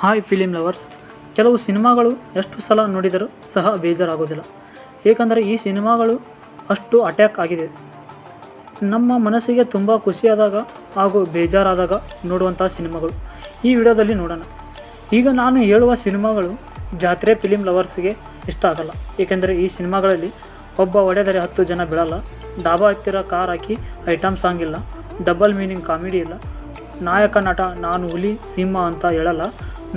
Hi film lovers. ಕೆಲವು ಸಿನಿಮಾಗಳು ಎಷ್ಟು ಸಲ ನೋಡಿದರೂ ಸಹ ಬೇಜಾರಾಗೋದಿಲ್ಲ. ಏಕೆಂದರೆ ಈ ಸಿನಿಮಾಗಳು ಅಷ್ಟು ಅಟ್ಯಾಕ್ ಆಗಿದೆ. ನಮ್ಮ ಮನಸ್ಸಿಗೆ ತುಂಬ ಖುಷಿಯಾದಾಗ ಹಾಗೂ ಬೇಜಾರಾದಾಗ ನೋಡುವಂಥ ಸಿನಿಮಾಗಳು. ಈ ವಿಡಿಯೋದಲ್ಲಿ ನೋಡೋಣ. ಈಗ ನಾನು ಹೇಳುವ ಸಿನಿಮಾಗಳು ಜಾತ್ರೆ ಫಿಲಿಮ್ ಲವರ್ಸ್ಗೆ ಇಷ್ಟ ಆಗಲ್ಲ. ಏಕೆಂದರೆ ಈ ಸಿನಿಮಾಗಳಲ್ಲಿ ಒಬ್ಬ ಒಡೆದರೆ ಹತ್ತು ಜನ ಬಿಡಲ್ಲ ಡಾಬಾ ಹತ್ತಿರ ಕಾರ್ ಹಾಕಿ ಐಟಮ್ ಸಾಂಗ್ ಇಲ್ಲ. ಡಬಲ್ ಮೀನಿಂಗ್ ಕಾಮಿಡಿ ಇಲ್ಲ. ನಾಯಕ ನಟ ನಾನು ಹುಲಿ ಸಿಂಹ ಅಂತ ಹೇಳಲ್ಲ.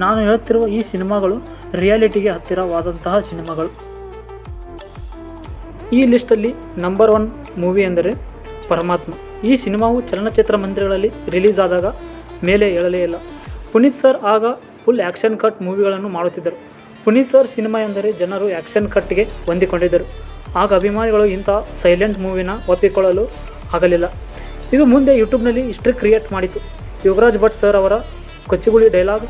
ನಾನು ಹೇಳುತ್ತಿರುವ ಈ ಸಿನಿಮಾಗಳು ರಿಯಾಲಿಟಿಗೆ ಹತ್ತಿರವಾದಂತಹ ಸಿನಿಮಾಗಳು. ಈ ಲಿಸ್ಟಲ್ಲಿ ನಂಬರ್ ಒನ್ ಮೂವಿ ಎಂದರೆ ಪರಮಾತ್ಮ. ಈ ಸಿನಿಮಾವು ಚಲನಚಿತ್ರ ಮಂದಿರಗಳಲ್ಲಿ ರಿಲೀಸ್ ಆದಾಗ ಮೇಲೆ ಹೇಳಲೇ ಇಲ್ಲ. ಪುನೀತ್ ಸರ್ ಆಗ ಫುಲ್ ಆ್ಯಕ್ಷನ್ ಕಟ್ ಮೂವಿಗಳನ್ನು ಮಾಡುತ್ತಿದ್ದರು. ಪುನೀತ್ ಸರ್ ಸಿನಿಮಾ ಎಂದರೆ ಜನರು ಆ್ಯಕ್ಷನ್ ಕಟ್ಗೆ ಹೊಂದಿಕೊಂಡಿದ್ದರು. ಆಗ ಅಭಿಮಾನಿಗಳು ಇಂಥ ಸೈಲೆಂಟ್ ಮೂವಿನ ಒಪ್ಪಿಕೊಳ್ಳಲು ಆಗಲಿಲ್ಲ. ಇದು ಮುಂದೆ ಯೂಟ್ಯೂಬ್ನಲ್ಲಿ ಹಿಸ್ಟ್ರಿ ಕ್ರಿಯೇಟ್ ಮಾಡಿತು. ಯುವರಾಜ್ ಭಟ್ ಸರ್ ಅವರ ಕೊಚ್ಚಿಗುಳಿ ಡೈಲಾಗ್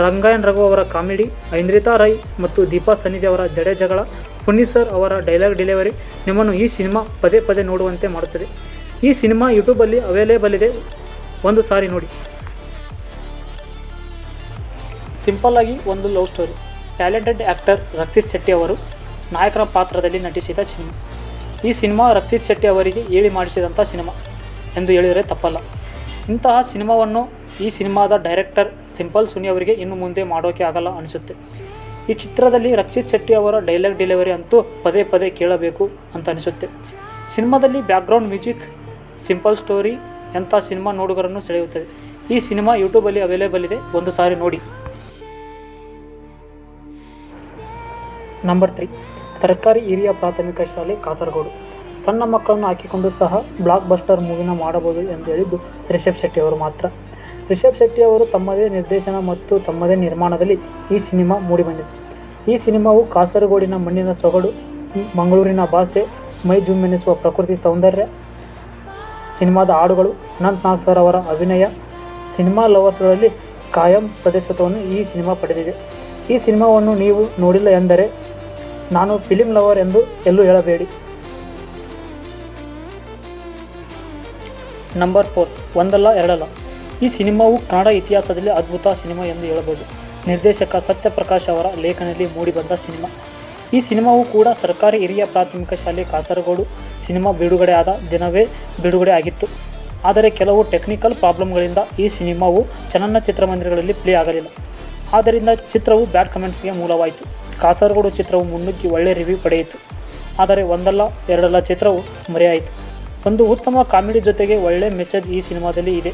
ರಂಗಾಯಣ್ ರಘು ಅವರ ಕಾಮಿಡಿ, ಐಂದ್ರಿತಾ ರೈ ಮತ್ತು ದೀಪಾ ಸನ್ನಿಧಿ ಅವರ ಜಡೆ ಜಗಳ, ಪುನೀತ್ ಸರ್ ಅವರ ಡೈಲಾಗ್ ಡೆಲಿವರಿ ನಿಮ್ಮನ್ನು ಈ ಸಿನಿಮಾ ಪದೇ ಪದೇ ನೋಡುವಂತೆ ಮಾಡುತ್ತದೆ. ಈ ಸಿನಿಮಾ ಯೂಟ್ಯೂಬಲ್ಲಿ ಅವೈಲೇಬಲ್ ಇದೆ. ಒಂದು ಸಾರಿ ನೋಡಿ. ಸಿಂಪಲ್ ಆಗಿ ಒಂದು love story talented actor Rakshit Shetty ಅವರು ನಾಯಕರ ಪಾತ್ರದಲ್ಲಿ ನಟಿಸಿದ ಸಿನಿಮಾ. ಈ ಸಿನಿಮಾ ರಕ್ಷಿತ್ ಶೆಟ್ಟಿ ಅವರಿಗೆ ಹೇಳಿ ಮಾಡಿಸಿದಂಥ ಸಿನಿಮಾ. ಎಂದು ಹೇಳಿದರೆ ತಪ್ಪಲ್ಲ. ಇಂತಹ ಸಿನಿಮಾವನ್ನು ಈ ಸಿನಿಮಾದ ಡೈರೆಕ್ಟರ್ ಸಿಂಪಲ್ ಸುನಿ ಅವರಿಗೆ ಇನ್ನು ಮುಂದೆ ಮಾಡೋಕೆ ಆಗಲ್ಲ ಅನಿಸುತ್ತೆ. ಈ ಚಿತ್ರದಲ್ಲಿ ರಕ್ಷಿತ್ ಶೆಟ್ಟಿ ಅವರ ಡೈಲಾಗ್ ಡೆಲಿವರಿ ಅಂತೂ ಪದೇ ಪದೇ ಕೇಳಬೇಕು ಅಂತ ಅನಿಸುತ್ತೆ. ಸಿನಿಮಾದಲ್ಲಿ ಬ್ಯಾಕ್ಗ್ರೌಂಡ್ ಮ್ಯೂಸಿಕ್, ಸಿಂಪಲ್ ಸ್ಟೋರಿ ಎಂಥ ಸಿನಿಮಾ ನೋಡುಗರನ್ನು ಸೆಳೆಯುತ್ತದೆ. ಈ ಸಿನಿಮಾ ಯೂಟ್ಯೂಬಲ್ಲಿ ಅವೈಲೇಬಲ್ ಇದೆ. ಒಂದು ಸಾರಿ ನೋಡಿ. Number three. ಸರ್ಕಾರಿ ಹಿರಿಯ ಪ್ರಾಥಮಿಕ ಶಾಲೆ ಕಾಸರಗೋಡು. ಸಣ್ಣ ಮಕ್ಕಳನ್ನು ಹಾಕಿಕೊಂಡು ಸಹ ಬ್ಲಾಕ್ ಬಸ್ಟರ್ ಮೂವಿನ ಮಾಡಬಹುದು ಎಂದು ಹೇಳಿದ್ದು ರಿಷಬ್ ಶೆಟ್ಟಿ ಅವರು ಮಾತ್ರ. ರಿಷಬ್ ಶೆಟ್ಟಿ ಅವರು ತಮ್ಮದೇ ನಿರ್ದೇಶನ ಮತ್ತು ತಮ್ಮದೇ ನಿರ್ಮಾಣದಲ್ಲಿ ಈ ಸಿನಿಮಾ ಮೂಡಿಬಂದಿದೆ ಈ ಸಿನಿಮಾವು ಕಾಸರಗೋಡಿನ ಮಣ್ಣಿನ ಸೊಗಡು, ಮಂಗಳೂರಿನ ಭಾಷೆ, ಮೈ ಜುಮ್ಮೆನಿಸುವ ಪ್ರಕೃತಿ ಸೌಂದರ್ಯ, ಸಿನಿಮಾದ ಹಾಡುಗಳು, ಅನಂತ್ ನಾಗ್ ಸರ್ ಅವರ ಅಭಿನಯ, ಸಿನಿಮಾ ಲವರ್ಸ್ಗಳಲ್ಲಿ ಕಾಯಂ ಸದಸ್ಯತ್ವವನ್ನು ಈ ಸಿನಿಮಾ ಪಡೆದಿದೆ. ಈ ಸಿನಿಮಾವನ್ನು ನೀವು ನೋಡಿಲ್ಲ ಎಂದರೆ ನಾನು ಫಿಲಿಂ ಲವರ್ ಎಂದು ಎಲ್ಲೂ ಹೇಳಬೇಡಿ. ನಂಬರ್ ಫೋರ್, ಒಂದಲ್ಲ ಎರಡಲ್ಲ. ಈ ಸಿನಿಮಾವು ಕನ್ನಡ ಇತಿಹಾಸದಲ್ಲಿ ಅದ್ಭುತ ಸಿನಿಮಾ ಎಂದು ಹೇಳಬಹುದು. ನಿರ್ದೇಶಕ ಸತ್ಯಪ್ರಕಾಶ್ ಅವರ ಲೇಖನದಲ್ಲಿ ಮೂಡಿಬಂದ ಸಿನಿಮಾ. ಈ ಸಿನಿಮಾವು ಕೂಡ ಸರ್ಕಾರಿ ಹಿರಿಯ ಪ್ರಾಥಮಿಕ ಶಾಲೆ ಕಾಸರಗೋಡು ಸಿನಿಮಾ ಬಿಡುಗಡೆ ಆದ ದಿನವೇ ಬಿಡುಗಡೆ ಆಗಿತ್ತು. ಆದರೆ ಕೆಲವು ಟೆಕ್ನಿಕಲ್ ಪ್ರಾಬ್ಲಮ್ಗಳಿಂದ ಈ ಸಿನಿಮಾವು ಚಲನಚಿತ್ರ ಮಂದಿರಗಳಲ್ಲಿ ಪ್ಲೇ ಆಗಲಿಲ್ಲ. ಆದ್ದರಿಂದ ಚಿತ್ರವು ಬ್ಯಾಡ್ ಕಮೆಂಟ್ಸ್ಗೆ ಮೂಲವಾಯಿತು. ಕಾಸರಗೋಡು ಚಿತ್ರವು ಮುನ್ನುಗ್ಗಿ ಒಳ್ಳೆಯ ರಿವ್ಯೂ ಪಡೆಯಿತು. ಆದರೆ ಒಂದಲ್ಲ, ಎರಡಲ್ಲ ಚಿತ್ರವು ಮರೆಯಾಯಿತು. ಒಂದು ಉತ್ತಮ ಕಾಮಿಡಿ ಜೊತೆಗೆ ಒಳ್ಳೆಯ ಮೆಸೇಜ್ ಈ ಸಿನಿಮಾದಲ್ಲಿ ಇದೆ.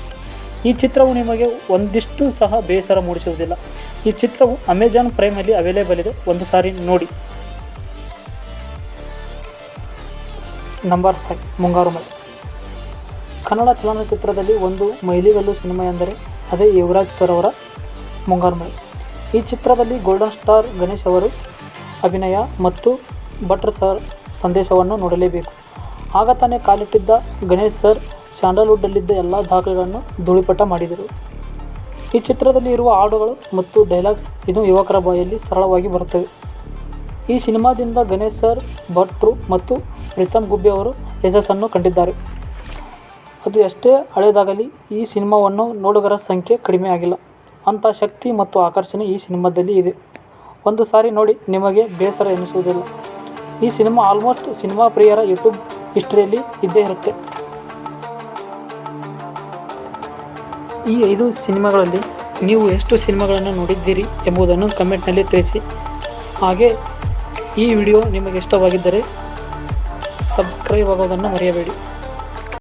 ಈ ಚಿತ್ರವು ನಿಮಗೆ ಒಂದಿಷ್ಟು ಸಹ ಬೇಸರ ಮೂಡಿಸುವುದಿಲ್ಲ. ಈ ಚಿತ್ರವು ಅಮೆಜಾನ್ ಪ್ರೈಮಲ್ಲಿ ಅವೈಲೇಬಲ್ ಇದೆ. ಒಂದು ಸಾರಿ ನೋಡಿ. ನಂಬರ್ ಫೈವ್ ಮುಂಗಾರು ಮಳೆ. ಕನ್ನಡ ಚಲನಚಿತ್ರದಲ್ಲಿ ಒಂದು ಮೈಲಿಗಲ್ಲು ಸಿನಿಮಾ ಎಂದರೆ ಅದೇ ಯುವರಾಜ್ ಸರ್ ಅವರ ಮುಂಗಾರು ಮಳೆ. ಈ ಚಿತ್ರದಲ್ಲಿ ಗೋಲ್ಡನ್ ಸ್ಟಾರ್ ಗಣೇಶ್ ಅವರು ಅಭಿನಯ ಮತ್ತು ಭಟ್ರ ಸರ್ ಸಂದೇಶವನ್ನು ನೋಡಲೇಬೇಕು. ಆಗ ತಾನೇ ಕಾಲಿಟ್ಟಿದ್ದ ಗಣೇಶ್ ಸರ್ ಸ್ಯಾಂಡಲ್ವುಡ್ಡಲ್ಲಿದ್ದ ಎಲ್ಲ ದಾಖಲೆಗಳನ್ನು ಧೂಳಿಪಟ ಮಾಡಿದರು. ಈ ಚಿತ್ರದಲ್ಲಿ ಇರುವ ಹಾಡುಗಳು ಮತ್ತು ಡೈಲಾಗ್ಸ್ ಇನ್ನು ಯುವಕರ ಬಾಯಲ್ಲಿ ಸರಳವಾಗಿ ಬರುತ್ತವೆ. ಈ ಸಿನಿಮಾದಿಂದ ಗಣೇಶ್ ಸರ್, ಭಟ್ರು ಮತ್ತು ಪ್ರೀತಮ್ ಗುಬ್ಬಿ ಅವರು ಯಶಸ್ಸನ್ನು ಕಂಡಿದ್ದಾರೆ. ಅದು ಎಷ್ಟೇ ಹಳೆಯದಾಗಲಿ ಈ ಸಿನಿಮಾವನ್ನು ನೋಡುಗರ ಸಂಖ್ಯೆ ಕಡಿಮೆ ಆಗಿಲ್ಲ. ಅಂಥ ಶಕ್ತಿ ಮತ್ತು ಆಕರ್ಷಣೆ ಈ ಸಿನಿಮಾದಲ್ಲಿ ಇದೆ. ಒಂದು ಸಾರಿ ನೋಡಿ ನಿಮಗೆ ಬೇಸರ ಎನಿಸುವುದಿಲ್ಲ. ಈ ಸಿನಿಮಾ ಆಲ್ಮೋಸ್ಟ್ ಸಿನಿಮಾ ಪ್ರಿಯರ ಯೂಟ್ಯೂಬ್ ಹಿಸ್ಟ್ರಿಯಲ್ಲಿ ಇದ್ದೇ ಇರುತ್ತೆ. ಈ ಐದು ಸಿನಿಮಾಗಳಲ್ಲಿ ನೀವು ಎಷ್ಟು ಸಿನಿಮಾಗಳನ್ನು ನೋಡಿದ್ದೀರಿ ಎಂಬುದನ್ನು ಕಮೆಂಟ್ನಲ್ಲಿ ತಿಳಿಸಿ. ಹಾಗೆ ಈ ವಿಡಿಯೋ ನಿಮಗೆ ಇಷ್ಟವಾಗಿದ್ದರೆ ಸಬ್ಸ್ಕ್ರೈಬ್ ಆಗೋದನ್ನು ಮರೆಯಬೇಡಿ.